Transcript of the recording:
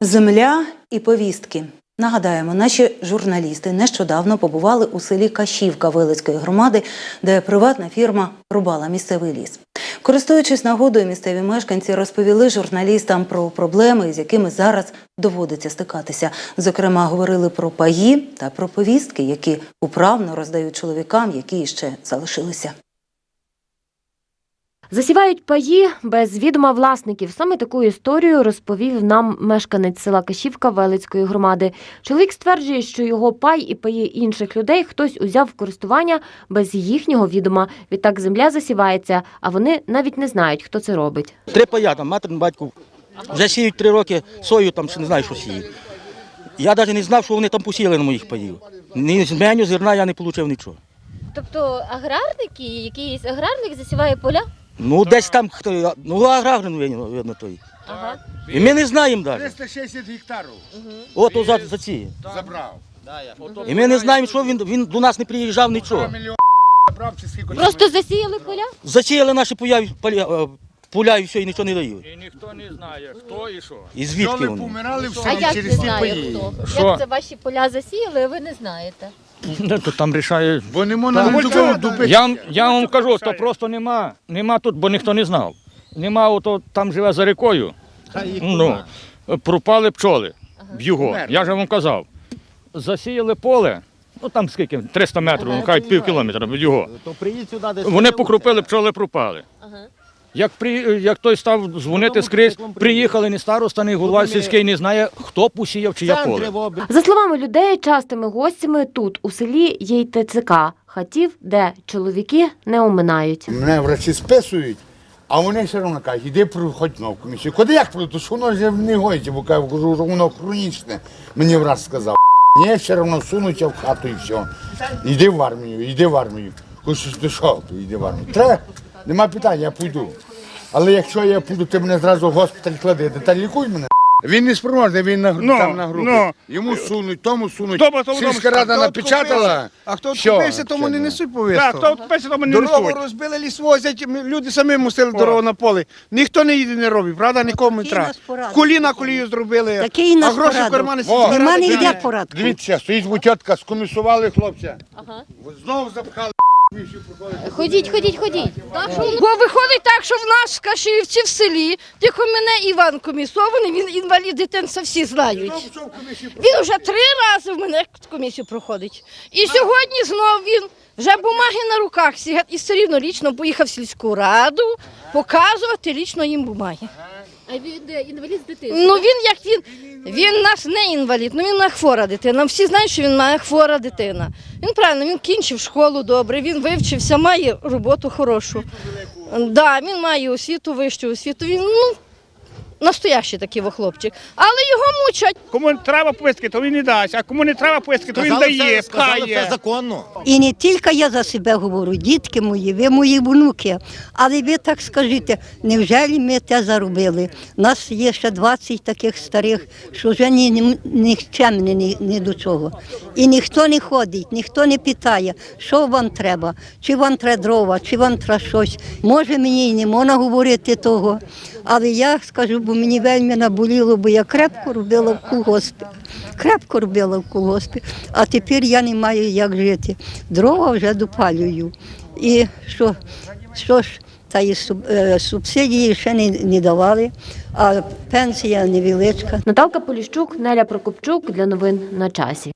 Земля і повістки. Нагадаємо, наші журналісти нещодавно побували у селі Кашівка Велицької громади, де приватна фірма рубала місцевий ліс. Користуючись нагодою, місцеві мешканці розповіли журналістам про проблеми, з якими зараз доводиться стикатися. Зокрема, говорили про паї та про повістки, які управно роздають чоловікам, які ще залишилися. Засівають паї без відома власників. Саме таку історію розповів нам мешканець села Кашівка Велицької громади. Чоловік стверджує, що його пай і паї інших людей хтось узяв в користування без їхнього відома. Відтак земля засівається, а вони навіть не знають, хто це робить. Три пая, там матір, батько. Вже сіють три роки сою, там ще не знаю, що сіють. Я навіть не знав, що вони там посіяли на моїх паїв. Ні з меню, зерна я не отримав нічого. Тобто аграрники, якийсь аграрник засіває поля? Ну, десь там хто, ну аграрний, видно, видно той. Ага. І ми не знаємо навіть. 360 гектарів От о, за, за ці. забрав. І ми не знаємо, що він, він до нас не приїжджав нічого. Забрав чи скільки. Просто засіяли поля? Засіяли наші поля, поля, е, поля і все, і нічого не дають. І ніхто не знає, хто і що. І звідки вони? помирали в А селі як через не ті знає паї. хто? Що? Як це ваші поля засіяли, а ви не знаєте? Ну, то там рішає. Бо не можна людину добити. Я, вам- я вам кажу, то просто нема. Нема тут, бо ніхто не знав. Нема, ото там живе за рікою. Ну, пропали пчоли в його. Я ж вам казав. Засіяли поле, ну там скільки, 300 метрів, ну кажуть, пів кілометра від його. Вони покрупили, пчоли пропали. Ага. Як, при, як той став дзвонити скрізь, приїхали ні староста, ні голова сільський не знає, хто посіяв чиє поле. За словами людей, частими гостями тут у селі є й ТЦК хатів, де чоловіки не оминають. Мене врачі списують, а вони все одно кажуть, іди проходь на комісію. Куди як пройду? Що воно вже не гоїться, бо кажу, кажу, що воно хронічне, мені враз сказав. Ні, все одно сунуться в хату і все. Іди в армію, іди в армію. Хочеш ти що, йди в армію. Треба, нема питань, я піду. Але якщо я піду, ти мене зразу в госпіталь клади, та лікуй мене. Він не спроможний, він на, Ну, там на групі. ну. Йому сунуть, тому сунуть. Добре, тому Сільська рада хто напечатала. А хто Все, відкупився, тому не несуть повістку. Так, хто відкупився, тому не Дорогу розбили, ліс возять, люди самі мусили дорогу на поле. Ніхто не їде, не робить, правда? Нікому не треба. Коліна колію зробили, Такий а нас гроші в кармани О, Нема ніде кидають. порадку. Дивіться, стоїть бутятка, скомісували хлопця. Ага. Знову запхали. Ходіть, ходіть, ходіть. Бо виходить так, що в нас в Кашиївці в селі, тільки мене Іван комісований, він інвалід дитинства всі знають. Він вже три рази в мене комісію проходить. І сьогодні знов він вже бумаги на руках і все рівно лічно поїхав в сільську раду показувати лічно їм бумаги. А він де інвалід з дитинства? Ну він як він, він наш не інвалід, ну він має хвора дитина. Всі знають, що він має хвора дитина. Він правильно, він кінчив школу добре, він вивчився, має роботу хорошу. Да, він має освіту, вищу освіту. Він ну настоящий такий во хлопчик. Але його мучать. Кому треба повістки, то він не дасть, а кому не треба повістки, то він дає, пхає. І не тільки я за себе говорю, дітки мої, ви мої внуки. Але ви так скажіть, невже ми те заробили? У нас є ще 20 таких старих, що вже ні, ні, нікчемні ні, ні до чого. І ніхто не ходить, ніхто не питає, що вам треба, чи вам треба дрова, чи вам треба щось. Може мені і не можна говорити того. Але я скажу, бо мені вельми наболіло, бо я крепко робила в колгоспі. Крепко робила в колгоспі, а тепер я не маю як жити. Дрова вже допалюю. І що, що ж, та і е, субсидії ще не, не давали, а пенсія невеличка. Наталка Поліщук, Неля Прокопчук для новин на часі.